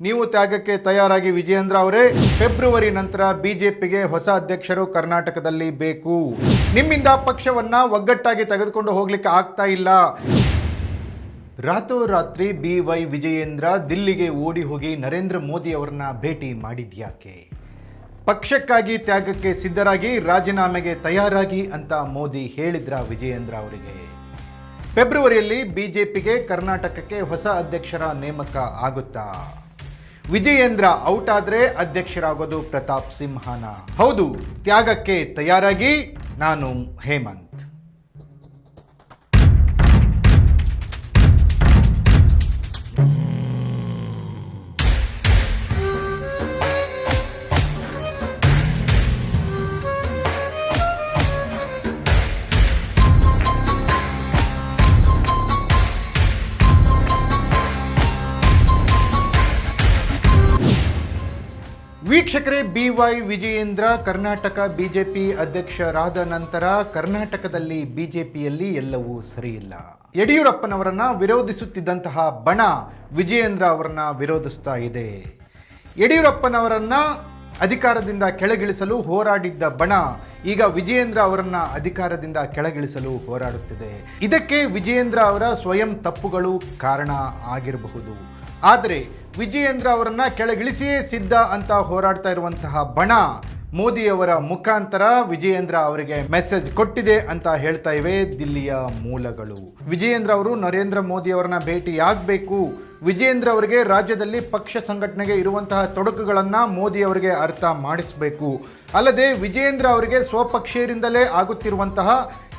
ನೀವು ತ್ಯಾಗಕ್ಕೆ ತಯಾರಾಗಿ ವಿಜಯೇಂದ್ರ ಅವರೇ, ಫೆಬ್ರವರಿ ನಂತರ ಬಿಜೆಪಿಗೆ ಹೊಸ ಅಧ್ಯಕ್ಷರು ಕರ್ನಾಟಕದಲ್ಲಿ ಬೇಕು. ನಿಮ್ಮಿಂದ ಪಕ್ಷವನ್ನ ಒಗ್ಗಟ್ಟಾಗಿ ತೆಗೆದುಕೊಂಡು ಹೋಗ್ಲಿಕ್ಕೆ ಆಗ್ತಾ ಇಲ್ಲ. ರಾತ್ರೋರಾತ್ರಿ ಬಿ ವೈ ವಿಜಯೇಂದ್ರ ದಿಲ್ಲಿಗೆ ಓಡಿ ಹೋಗಿ ನರೇಂದ್ರ ಮೋದಿ ಅವರನ್ನ ಭೇಟಿ ಮಾಡಿದ್ಯಾಕೆ? ಪಕ್ಷಕ್ಕಾಗಿ ತ್ಯಾಗಕ್ಕೆ ಸಿದ್ಧರಾಗಿ ರಾಜೀನಾಮೆಗೆ ತಯಾರಾಗಿ ಅಂತ ಮೋದಿ ಹೇಳಿದ್ರ ವಿಜಯೇಂದ್ರ ಅವರಿಗೆ? ಫೆಬ್ರವರಿಯಲ್ಲಿ ಬಿಜೆಪಿಗೆ ಕರ್ನಾಟಕಕ್ಕೆ ಹೊಸ ಅಧ್ಯಕ್ಷರ ನೇಮಕ ಆಗುತ್ತಾ? ವಿಜಯೇಂದ್ರ ಔಟ್ ಆದ್ರೆ ಅಧ್ಯಕ್ಷರಾಗೋದು ಪ್ರತಾಪ್ ಸಿಂಹನ. ಹೌದು ತ್ಯಾಗಕ್ಕೆ ತಯಾರಾಗಿ ನಾನು ಹೇಮಂತ್. ವೀಕ್ಷಕರೇ, B Y Vijayendra, Karnataka BJP ಅಧ್ಯಕ್ಷರಾದ ನಂತರ ಕರ್ನಾಟಕದಲ್ಲಿ ಬಿಜೆಪಿಯಲ್ಲಿ ಎಲ್ಲವೂ ಸರಿಯಿಲ್ಲ. ಯಡಿಯೂರಪ್ಪನವರನ್ನ ವಿರೋಧಿಸುತ್ತಿದ್ದಂತಹ ಬಣ ವಿಜಯೇಂದ್ರ ಅವರನ್ನ ವಿರೋಧಿಸ್ತಾ ಇದೆ. ಯಡಿಯೂರಪ್ಪನವರನ್ನ ಅಧಿಕಾರದಿಂದ ಕೆಳಗಿಳಿಸಲು ಹೋರಾಡಿದ್ದ ಬಣ ಈಗ ವಿಜಯೇಂದ್ರ ಅವರನ್ನ ಅಧಿಕಾರದಿಂದ ಕೆಳಗಿಳಿಸಲು ಹೋರಾಡುತ್ತಿದೆ. ಇದಕ್ಕೆ ವಿಜಯೇಂದ್ರ ಅವರ ಸ್ವಯಂ ತಪ್ಪುಗಳು ಕಾರಣ ಆಗಿರಬಹುದು. ಆದರೆ ವಿಜಯೇಂದ್ರ ಅವರನ್ನ ಕೆಳಗಿಳಿಸಿಯೇ ಸಿದ್ಧ ಅಂತ ಹೋರಾಡ್ತಾ ಇರುವಂತಹ ಬಣ ಮೋದಿಯವರ ಮುಖಾಂತರ ವಿಜಯೇಂದ್ರ ಅವರಿಗೆ ಮೆಸೇಜ್ ಕೊಟ್ಟಿದೆ ಅಂತ ಹೇಳ್ತಾ ಇವೆ ದಿಲ್ಲಿಯ ಮೂಲಗಳು. ವಿಜಯೇಂದ್ರ ಅವರು ನರೇಂದ್ರ ಮೋದಿ ಅವರನ್ನ ಭೇಟಿ ಆಗಬೇಕು. ವಿಜಯೇಂದ್ರ ಅವರಿಗೆ ರಾಜ್ಯದಲ್ಲಿ ಪಕ್ಷ ಸಂಘಟನೆಗೆ ಇರುವಂತಹ ತೊಡಕುಗಳನ್ನು ಮೋದಿ ಅವರಿಗೆ ಅರ್ಥ ಮಾಡಿಸಬೇಕು. ಅಲ್ಲದೆ ವಿಜಯೇಂದ್ರ ಅವರಿಗೆ ಸ್ವಪಕ್ಷೀಯರಿಂದಲೇ ಆಗುತ್ತಿರುವಂತಹ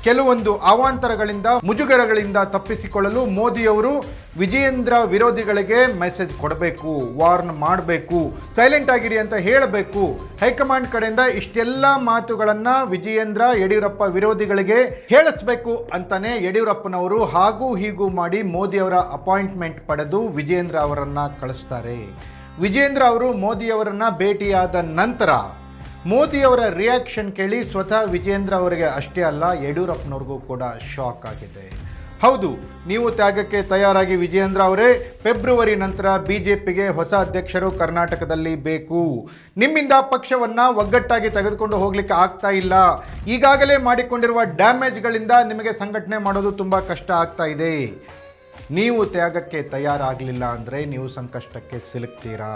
ಕೆಲವೊಂದು ಅವಾಂತರಗಳಿಂದ, ಮುಜುಗರಗಳಿಂದ ತಪ್ಪಿಸಿಕೊಳ್ಳಲು ಮೋದಿಯವರು ವಿಜಯೇಂದ್ರ ವಿರೋಧಿಗಳಿಗೆ ಮೆಸೇಜ್ ಕೊಡಬೇಕು ವಾರ್ನ್ ಮಾಡಬೇಕು ಸೈಲೆಂಟ್ ಆಗಿರಿ ಅಂತ ಹೇಳಬೇಕು. ಹೈಕಮಾಂಡ್ ಕಡೆಯಿಂದ ಇಷ್ಟೆಲ್ಲ ಮಾತುಗಳನ್ನು ವಿಜಯೇಂದ್ರ ಯಡಿಯೂರಪ್ಪ ವಿರೋಧಿಗಳಿಗೆ ಹೇಳಿಸ್ಬೇಕು ಅಂತಾನೆ ಯಡಿಯೂರಪ್ಪನವರು ಹಾಗೂ ಹೀಗೂ ಮಾಡಿ ಮೋದಿಯವರ ಅಪಾಯಿಂಟ್ಮೆಂಟ್ ಪಡೆದು ವಿಜಯೇಂದ್ರ ಅವರನ್ನು ಕಳಿಸ್ತಾರೆ. ವಿಜಯೇಂದ್ರ ಅವರು ಮೋದಿಯವರನ್ನು ಭೇಟಿಯಾದ ನಂತರ ಮೋದಿಯವರ ರಿಯಾಕ್ಷನ್ ಕೇಳಿ ಸ್ವತಃ ವಿಜೇಂದ್ರ ಅವರಿಗೆ ಅಷ್ಟೇ ಅಲ್ಲ ಯಡಿಯೂರಪ್ಪನವ್ರಿಗೂ ಕೂಡ ಶಾಕ್ ಆಗಿದೆ. ಹೌದು, ನೀವು ತ್ಯಾಗಕ್ಕೆ ತಯಾರಾಗಿ ವಿಜಯೇಂದ್ರ ಅವರೇ, ಫೆಬ್ರವರಿ ನಂತರ ಬಿಜೆಪಿಗೆ ಹೊಸ ಅಧ್ಯಕ್ಷರು ಕರ್ನಾಟಕದಲ್ಲಿ ಬೇಕು. ನಿಮ್ಮಿಂದ ಪಕ್ಷವನ್ನ ಒಗ್ಗಟ್ಟಾಗಿ ತೆಗೆದುಕೊಂಡು ಹೋಗ್ಲಿಕ್ಕೆ ಆಗ್ತಾ ಇಲ್ಲ. ಈಗಾಗಲೇ ಮಾಡಿಕೊಂಡಿರುವ ಡ್ಯಾಮೇಜ್ಗಳಿಂದ ನಿಮಗೆ ಸಂಘಟನೆ ಮಾಡೋದು ತುಂಬ ಕಷ್ಟ ಆಗ್ತಾ ಇದೆ. ನೀವು ತ್ಯಾಗಕ್ಕೆ ತಯಾರಾಗಲಿಲ್ಲ ಅಂದರೆ ನೀವು ಸಂಕಷ್ಟಕ್ಕೆ ಸಿಲುಕ್ತೀರಾ?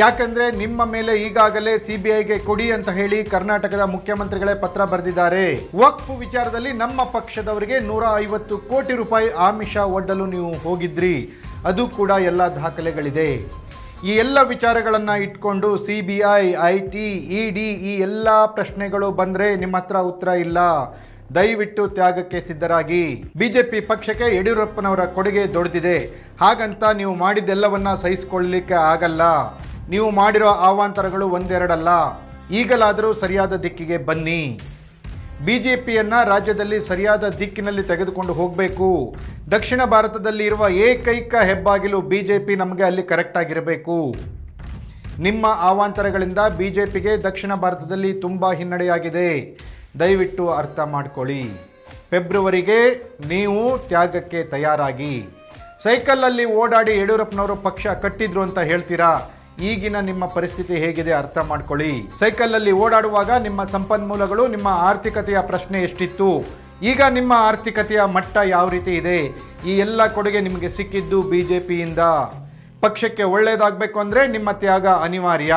ಯಾಕಂದ್ರೆ ನಿಮ್ಮ ಮೇಲೆ ಈಗಾಗಲೇ ಸಿಬಿಐಗೆ ಕೊಡಿ ಅಂತ ಹೇಳಿ ಕರ್ನಾಟಕದ ಮುಖ್ಯಮಂತ್ರಿಗಳೇ ಪತ್ರ ಬರೆದಿದ್ದಾರೆ. ವಕ್ಫ್ ವಿಚಾರದಲ್ಲಿ ನಮ್ಮ ಪಕ್ಷದವರಿಗೆ ನೂರ ಐವತ್ತು ಕೋಟಿ ರೂಪಾಯಿ ಆಮಿಷ ಒಡ್ಡಲು ನೀವು ಹೋಗಿದ್ರಿ. ಅದು ಕೂಡ ಎಲ್ಲ ದಾಖಲೆಗಳಿದೆ. ಈ ಎಲ್ಲ ವಿಚಾರಗಳನ್ನ ಇಟ್ಕೊಂಡು C B I I T E D ಈ ಎಲ್ಲ ಪ್ರಶ್ನೆಗಳು ಬಂದ್ರೆ ನಿಮ್ಮ ಹತ್ರ ಉತ್ತರ ಇಲ್ಲ. ದಯವಿಟ್ಟು ತ್ಯಾಗಕ್ಕೆ ಸಿದ್ಧರಾಗಿ. ಬಿಜೆಪಿ ಪಕ್ಷಕ್ಕೆ ಯಡಿಯೂರಪ್ಪನವರ ಕೊಡುಗೆ ದೊಡ್ದಿದೆ. ಹಾಗಂತ ನೀವು ಮಾಡಿದ್ದೆಲ್ಲವನ್ನ ಸಹಿಸಿಕೊಳ್ಳಲಿಕ್ಕೆ ಆಗಲ್ಲ. ನೀವು ಮಾಡಿರೋ ಅವಾಂತರಗಳು ಒಂದೆರಡಲ್ಲ. ಈಗಲಾದರೂ ಸರಿಯಾದ ದಿಕ್ಕಿಗೆ ಬನ್ನಿ. ಬಿ ಜೆ ಪಿಯನ್ನು ರಾಜ್ಯದಲ್ಲಿ ಸರಿಯಾದ ದಿಕ್ಕಿನಲ್ಲಿ ತೆಗೆದುಕೊಂಡು ಹೋಗಬೇಕು. ದಕ್ಷಿಣ ಭಾರತದಲ್ಲಿ ಇರುವ ಏಕೈಕ ಹೆಬ್ಬಾಗಿಲು ಬಿ ಜೆ ಪಿ ನಮಗೆ ಅಲ್ಲಿ ಕರೆಕ್ಟ್ ಆಗಿರಬೇಕು. ನಿಮ್ಮ ಅವಾಂತರಗಳಿಂದ ಪಿಗೆ ದಕ್ಷಿಣ ಭಾರತದಲ್ಲಿ ತುಂಬ ಹಿನ್ನಡೆಯಾಗಿದೆ. ದಯವಿಟ್ಟು ಅರ್ಥ ಮಾಡ್ಕೊಳ್ಳಿ. ಫೆಬ್ರವರಿಗೆ ನೀವು ತ್ಯಾಗಕ್ಕೆ ತಯಾರಾಗಿ. ಸೈಕಲಲ್ಲಿ ಓಡಾಡಿ ಯಡಿಯೂರಪ್ಪನವರು ಪಕ್ಷ ಕಟ್ಟಿದ್ರು ಅಂತ ಹೇಳ್ತೀರಾ? ಈಗಿನ ನಿಮ್ಮ ಪರಿಸ್ಥಿತಿ ಹೇಗಿದೆ ಅರ್ಥ ಮಾಡ್ಕೊಳ್ಳಿ. ಸೈಕಲಲ್ಲಿ ಓಡಾಡುವಾಗ ನಿಮ್ಮ ಸಂಪನ್ಮೂಲಗಳು, ನಿಮ್ಮ ಆರ್ಥಿಕತೆಯ ಪ್ರಶ್ನೆ ಎಷ್ಟಿತ್ತು? ಈಗ ನಿಮ್ಮ ಆರ್ಥಿಕತೆಯ ಮಟ್ಟ ಯಾವ ರೀತಿ ಇದೆ? ಈ ಎಲ್ಲ ಕೊಡುಗೆ ನಿಮಗೆ ಸಿಕ್ಕಿದ್ದು ಬಿ ಜೆ ಪಿಯಿಂದ ಪಕ್ಷಕ್ಕೆ ಒಳ್ಳೆಯದಾಗಬೇಕು ಅಂದರೆ ನಿಮ್ಮ ತ್ಯಾಗ ಅನಿವಾರ್ಯ.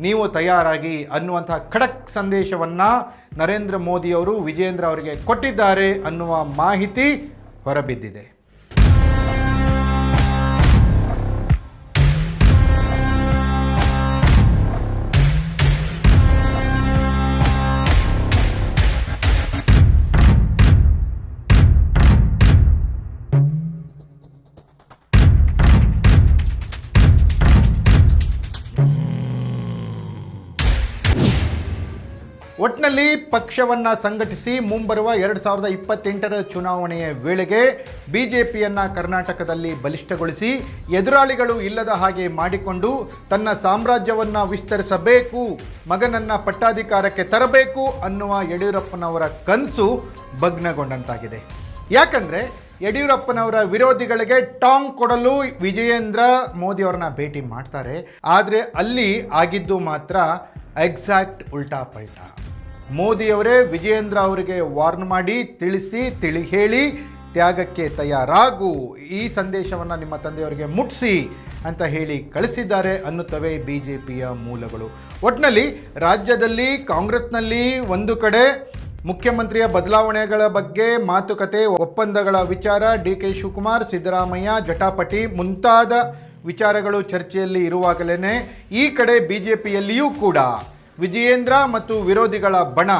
ನೀವು ತಯಾರಾಗಿ ಅನ್ನುವಂತಹ ಖಡಕ್ ಸಂದೇಶವನ್ನು ನರೇಂದ್ರ ಮೋದಿಯವರು ವಿಜೇಂದ್ರ ಅವರಿಗೆ ಕೊಟ್ಟಿದ್ದಾರೆ ಅನ್ನುವ ಮಾಹಿತಿ ಹೊರಬಿದ್ದಿದೆ. ಒಟ್ಟಿನಲ್ಲಿ ಪಕ್ಷವನ್ನ ಸಂಘಟಿಸಿ ಮುಂಬರುವ ಎರಡು ಸಾವಿರದ ಇಪ್ಪತ್ತೆಂಟರ ಚುನಾವಣೆಯ ವೇಳೆಗೆ ಬಿಜೆಪಿಯನ್ನ ಕರ್ನಾಟಕದಲ್ಲಿ ಬಲಿಷ್ಠಗೊಳಿಸಿ ಎದುರಾಳಿಗಳು ಇಲ್ಲದ ಹಾಗೆ ಮಾಡಿಕೊಂಡು ತನ್ನ ಸಾಮ್ರಾಜ್ಯವನ್ನ ವಿಸ್ತರಿಸಬೇಕು, ಮಗನನ್ನ ಪಟ್ಟಾಧಿಕಾರಕ್ಕೆ ತರಬೇಕು ಅನ್ನುವ ಯಡಿಯೂರಪ್ಪನವರ ಕನಸು ಭಗ್ನಗೊಂಡಂತಾಗಿದೆ. ಯಾಕಂದ್ರೆ ಯಡಿಯೂರಪ್ಪನವರ ವಿರೋಧಿಗಳಿಗೆ ಟಾಂಗ್ ಕೊಡಲು ವಿಜಯೇಂದ್ರ ಮೋದಿ ಅವರನ್ನ ಭೇಟಿ ಮಾಡ್ತಾರೆ, ಆದರೆ ಅಲ್ಲಿ ಆಗಿದ್ದು ಮಾತ್ರ ಎಕ್ಸಾಕ್ಟ್ ಉಲ್ಟಾ ಪಲ್ಟಾ ಮೋದಿಯವರೇ ವಿಜಯೇಂದ್ರ ಅವರಿಗೆ ವಾರ್ನ್ ಮಾಡಿ, ತಿಳಿಸಿ ತಿಳಿ ಹೇಳಿ ತ್ಯಾಗಕ್ಕೆ ತಯಾರಾಗು. ಈ ಸಂದೇಶವನ್ನು ನಿಮ್ಮ ತಂದೆಯವರಿಗೆ ಮುಟ್ಟಿಸಿ ಅಂತ ಹೇಳಿ ಕಳಿಸಿದ್ದಾರೆ ಅನ್ನುತ್ತವೆ ಬಿ ಜೆ ಪಿಯ ಮೂಲಗಳು. ಒಟ್ಟಿನಲ್ಲಿ ರಾಜ್ಯದಲ್ಲಿ, ಕಾಂಗ್ರೆಸ್ನಲ್ಲಿ ಒಂದು ಕಡೆ ಮುಖ್ಯಮಂತ್ರಿಯ ಬದಲಾವಣೆಗಳ ಬಗ್ಗೆ ಮಾತುಕತೆ, ಒಪ್ಪಂದಗಳ ವಿಚಾರ, ಡಿ ಕೆ ಶಿವಕುಮಾರ್, ಸಿದ್ದರಾಮಯ್ಯ, ಜಟಾಪಟಿ ಮುಂತಾದ ವಿಚಾರಗಳು ಚರ್ಚೆಯಲ್ಲಿ ಇರುವಾಗಲೇ ಈ ಕಡೆ ಬಿ ಜೆ ಪಿಯಲ್ಲಿಯೂ ಕೂಡ ವಿಜಯೇಂದ್ರ ಮತ್ತು ವಿರೋಧಿಗಳ ಬಣ.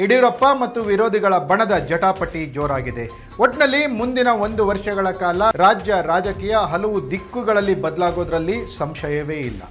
ಯಡಿಯೂರಪ್ಪ ಮತ್ತು ವಿರೋಧಿಗಳ ಬಣದ ಜಟಾಪಟಿ ಜೋರಾಗಿದೆ. ಒಟ್ನಲ್ಲಿ ಮುಂದಿನ ಒಂದು ವರ್ಷಗಳ ಕಾಲ ರಾಜ್ಯ ರಾಜಕೀಯ ಹಲವು ದಿಕ್ಕುಗಳಲ್ಲಿ ಬದಲಾಗೋದ್ರಲ್ಲಿ ಸಂಶಯವೇ ಇಲ್ಲ.